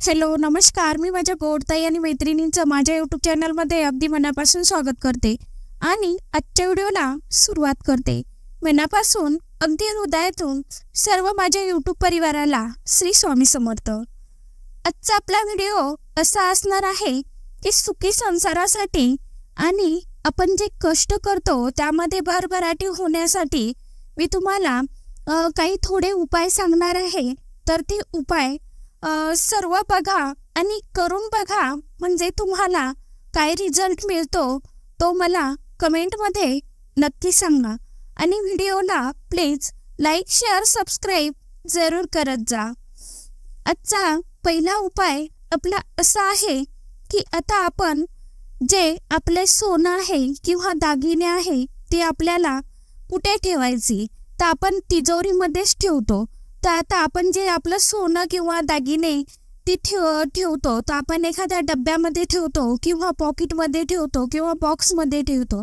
Hello नमस्कार. मी माझ्या गोडताई आणि मैत्रिणींचं माझ्या यूट्यूब चॅनलमध्ये अगदी मनापासून स्वागत करते आणि आजच्या व्हिडिओला सुरुवात करते. मनापासून अगदी हृदयातून सर्व माझ्या यूट्यूब परिवाराला श्री स्वामी समर्थ. आजचा आपला व्हिडिओ असा असणार आहे की सुखी संसारासाठी आणि आपण जे कष्ट करतो त्यामध्ये भरभराटी होण्यासाठी मी तुम्हाला काही थोडे उपाय सांगणार आहे. तर ते उपाय सर्व बघा आणि करून बघा. म्हणजे तुम्हाला काय रिझल्ट मिळतो तो मला कमेंटमध्ये नक्की सांगा. आणि व्हिडिओला प्लीज लाईक शेअर सबस्क्राईब जरूर करत जा. आजचा पहिला उपाय आपला असा आहे की आता आपण जे आपले सोनं आहे किंवा दागिने आहे ते आपल्याला कुठे ठेवायची? तर आपण तिजोरीमध्येच ठेवतो. तर आता आपण जे आपलं सोनं किंवा दागिने ती ठेव ठेवतो तर आपण एखाद्या डब्यामध्ये ठेवतो किंवा पॉकेटमध्ये ठेवतो किंवा बॉक्समध्ये ठेवतो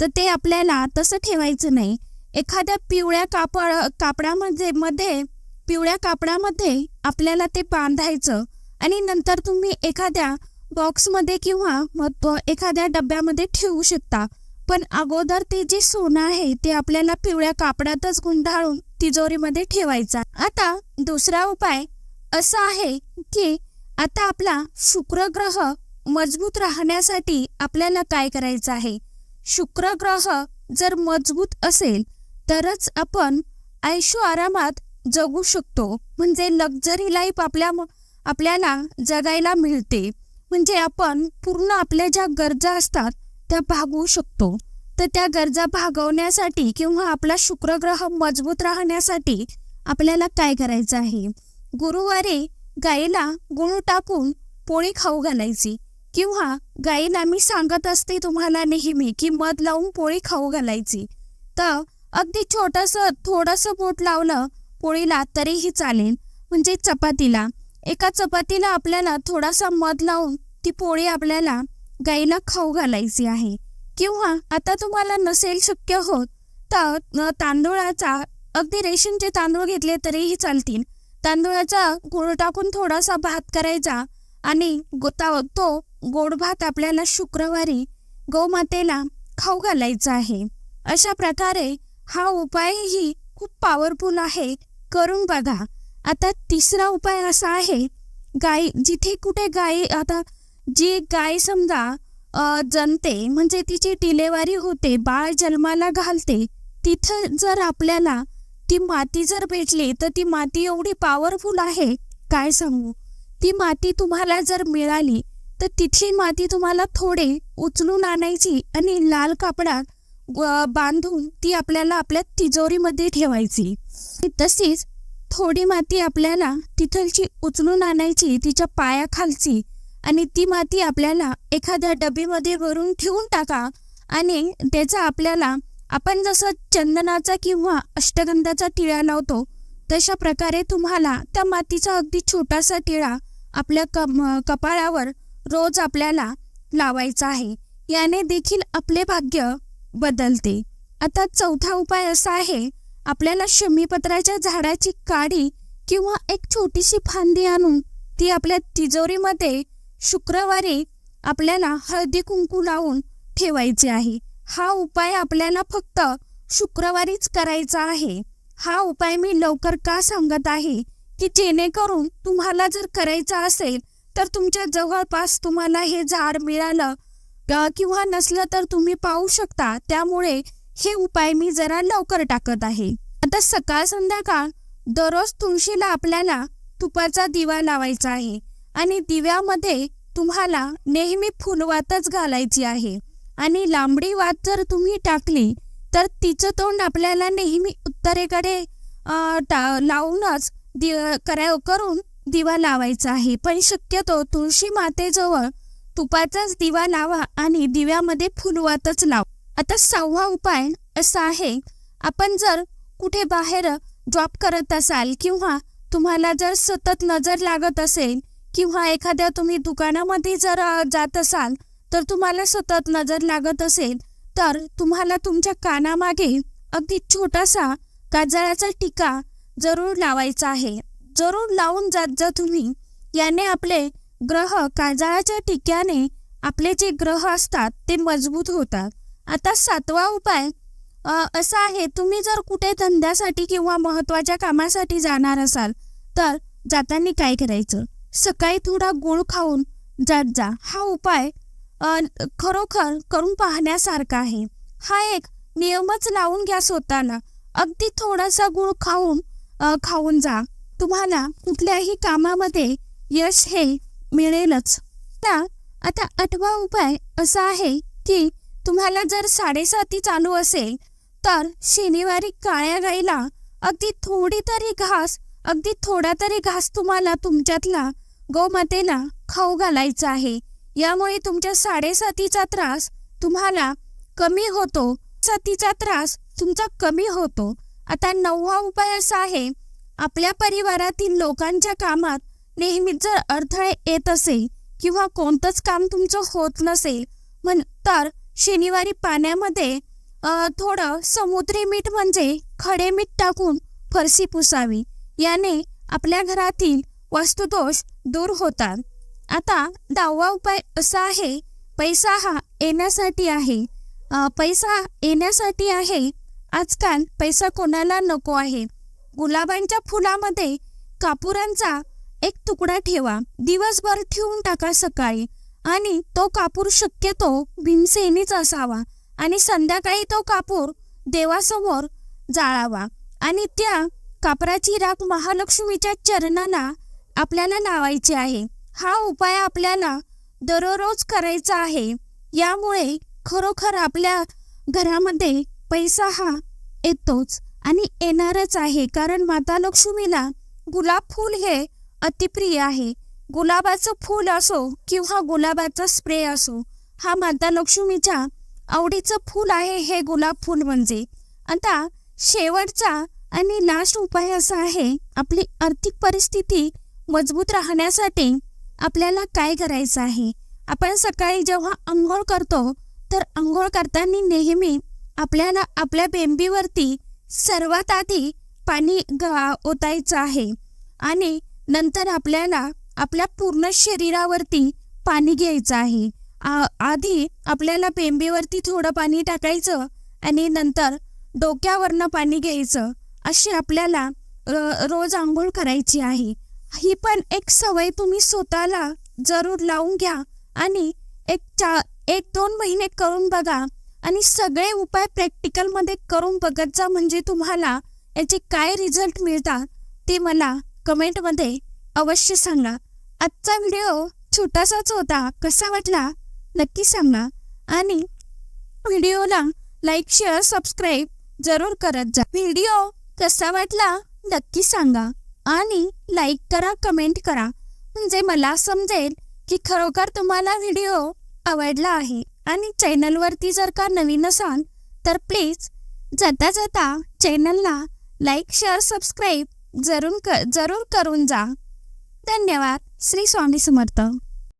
तर ते आपल्याला तसं ठेवायचं नाही. एखाद्या पिवळ्या कापड कापडामध्ये मध्ये पिवळ्या कापडामध्ये आपल्याला ते बांधायचं आणि नंतर तुम्ही एखाद्या बॉक्समध्ये किंवा मग एखाद्या डब्यामध्ये ठेवू शकता. पण अगोदर ते जे सोनं आहे ते आपल्याला पिवळ्या कापडातच गुंडाळून तिजोरीमध्ये ठेवायचा. आता दुसरा उपाय असा आहे की आता आपला शुक्र ग्रह मजबूत राहण्यासाठी आपल्याला काय करायचं आहे? शुक्र ग्रह जर मजबूत असेल तरच आपण आयुष्य आरामात जगू शकतो. म्हणजे लक्झरी लाईफ आपल्या आपल्याला जगायला मिळते. म्हणजे आपण पूर्ण आपल्या ज्या गरजा असतात त्या भागवू शकतो. तर त्या गरजा भागवण्यासाठी किंवा आपला शुक्रग्रह मजबूत राहण्यासाठी आपल्याला काय करायचं आहे? गुरुवारी गाईला गुळ टाकून पोळी खाऊ घालायची. किंवा गाईला मी सांगत असते तुम्हाला नेहमी की मध लावून पोळी खाऊ घालायची. तर अगदी छोटंसं थोडंसं बोट लावलं पोळीला तरीही चालेल. म्हणजे चपातीला. एका चपातीला आपल्याला थोडासा मध लावून ती पोळी आपल्याला गाईला खाऊ घालायची आहे. किंवा आता तुम्हाला नसेल शक्य होत तर तांदूळाचा अगदी रेशनचे तांदूळ घेतले तरीही चालतील. तांदूळाचा गुळ टाकून थोडासा भात करायचा आणि गो- तो गोड भात आपल्याला शुक्रवारी गोमातेला खाऊ घालायचा आहे. अशा प्रकारे हा उपायही खूप पॉवरफुल आहे. करून बघा. आता तिसरा उपाय असा आहे गाय जिथे कुठे गाय आता जी गाय समजा जणते. म्हणजे तिची डिलेवरी होते. बाळ जन्माला घालते. तिथं जर आपल्याला ती माती जर भेटली तर ती माती एवढी पॉवरफुल आहे. काय सांगू? ती माती तुम्हाला जर मिळाली तर तिथली माती तुम्हाला थोडे उचलून आणायची आणि लाल कापडात बांधून ती आपल्याला आपल्या तिजोरीमध्ये ठेवायची. तशीच थोडी माती आपल्याला तिथलची उचलून आणायची तिच्या पायाखालची. आणि ती माती आपल्याला एखाद्या डबीमध्ये भरून ठेवून टाका. आणि त्याचा आपल्याला आपण जसं चंदनाचा किंवा अष्टगंधाचा टिळा लावतो तशा प्रकारे तुम्हाला त्या मातीचा अगदी छोटासा टिळा आपल्या कम कपाळावर रोज आपल्याला लावायचा आहे. याने देखील आपले भाग्य बदलते. आता चौथा उपाय असा आहे आपल्याला शमीपत्राच्या झाडाची काडी किंवा एक छोटीशी फांदी आणून ती आपल्या तिजोरीमध्ये शुक्रवारी आपल्याला हळदी कुंकू लावून ठेवायचे आहे. हा उपाय आपल्याला फक्त शुक्रवारीच करायचा आहे. हा उपाय मी लवकर का सांगत आहे? की जेणेकरून तुम्हाला जर करायचा असेल तर तुमच्या जवळपास तुम्हाला हे झाड मिळालं किंवा नसलं तर तुम्ही पाहू शकता. त्यामुळे हे उपाय मी जरा लवकर टाकत आहे. आता सकाळ संध्याकाळ दररोज तुळशीला आपल्याला तुपाचा दिवा लावायचा आहे. आणि दिव्यामध्ये तुम्हाला नेहमी फुलवातच घालायची आहे. आणि लांबडी वात जर तुम्ही टाकली तर तिचं तोंड आपल्याला नेहमी उत्तरेकडे टा- लावूनच दि करा करून दिवा लावायचा आहे. पण शक्यतो तुळशी मातेजवळ तुपाचाच दिवा लावा आणि दिव्यामध्ये फुलवातच लाव. आता सहावा उपाय असा आहे आपण जर कुठे बाहेर जॉब करत असाल किंवा तुम्हाला जर सतत नजर लागत असेल किंवा एखाद्या तुम्ही दुकानामध्ये जर जात असाल तर तुम्हाला सतत नजर लागत असेल तर तुम्हाला तुमच्या कानामागे अगदी छोटासा काजळाचा टिका जरूर लावायचा आहे. जरूर लावून जात जा तुम्ही. याने आपले ग्रह काजळाच्या टिक्याने आपले जे ग्रह असतात ते मजबूत होतात. आता सातवा उपाय असा आहे तुम्ही जर कुठे धंद्यासाठी किंवा महत्त्वाच्या कामासाठी जाणार असाल तर जाताना काय करायचं? सकाळी थोडा गोळ खाऊन जात जा. हा उपाय खरोखर करून पाहण्यासारखा आहे. हा एक नियमच लावून घ्या स्वतःला. अगदी थोडासा गुळ खाऊन खाऊन जा. तुम्हाला कुठल्याही कामामध्ये यश हे मिळेलच. आता आता आठवा उपाय असा आहे की तुम्हाला जर साडेसाती चालू असेल तर शनिवारी काळ्या गाईला अगदी थोडी तरी घास अगदी थोडा तरी घास तुम्हाला तुमच्यातला गोमातेला खाऊ घालायचा आहे. यामुळे तुमच्या साडेसातीचा त्रास तुम्हाला कमी होतो. सातीचा त्रास तुमचा कमी होतो. आता नववा उपाय असा आहे आपल्या परिवारातील लोकांच्या कामात नेहमीच जर अडथळे येत असेल किंवा कोणतंच काम तुमचं होत नसेल म्हण तर शनिवारी पाण्यामध्ये थोडं समुद्री मीठ म्हणजे खडे मीठ टाकून फरशी पुसावी. याने आपल्या घरातील वस्तुदोष दूर होतात. आता दहावा उपाय असा आहे पैसा हा येण्यासाठी आहे. पैसा येण्यासाठी आहे. आजकाल पैसा कोणाला नको आहे? गुलाबांच्या फुलामध्ये कापुरांचा एक तुकडा ठेवा. दिवसभर ठेवून टाका सकाळी. आणि तो कापूर शक्यतो भीमसेनीच असावा. आणि संध्याकाळी तो कापूर देवासमोर जाळावा. आणि त्या कापराची राख महालक्ष्मीच्या चरणाला आपल्याला लावायची आहे. हा उपाय आपल्याला दररोज करायचा आहे. यामुळे खरोखर आपल्या घरामध्ये पैसा हा येतोच आणि येणारच आहे. कारण माता लक्ष्मीला गुलाब फूल हे अतिप्रिय आहे. गुलाबाचं फूल असो किंवा गुलाबाचा स्प्रे असो हा माता लक्ष्मीच्या आवडीचं फूल आहे हे गुलाब फूल म्हणजे. आता शेवटचा आणि लास्ट उपाय असा आहे आपली आर्थिक परिस्थिती मजबूत राहण्यासाठी आपल्याला काय करायचं आहे? आपण सकाळी जेव्हा आंघोळ करतो तर आंघोळ करताना नेहमी आपल्याला आपल्या बेंबीवरती सर्वात आधी पाणी गा ओतायचं आहे आणि नंतर आपल्याला आपल्या पूर्ण शरीरावरती पाणी घ्यायचं आहे. आ- आधी आपल्याला बेंबीवरती थोडं पाणी टाकायचं आणि नंतर डोक्यावरनं पाणी घ्यायचं. अशी आपल्याला रोज आंघोळ करायची आहे. ही पण एक सवय तुम्ही स्वतःला जरूर लावून घ्या आणि एक चा एक दोन महिने करून बघा आणि सगळे उपाय प्रॅक्टिकलमध्ये करून बघत जा म्हणजे तुम्हाला याचे काय रिझल्ट मिळतात ते मला कमेंटमध्ये अवश्य सांगा. आजचा व्हिडिओ छोटासाच होता कसा वाटला नक्की सांगा आणि व्हिडिओला लाईक शेअर सबस्क्राईब जरूर करत जा. व्हिडिओ कसा वाटला नक्की सांगा. आणि लाईक करा कमेंट करा. म्हणजे मला समजेल की खरोखर तुम्हाला व्हिडिओ आवडला आहे. आणि चॅनलवरती जर का नवीन असाल तर प्लीज जाता जाता चॅनलला लाईक शेअर सबस्क्राईब जरूर क जरूर करून जा. धन्यवाद. श्री स्वामी समर्थ.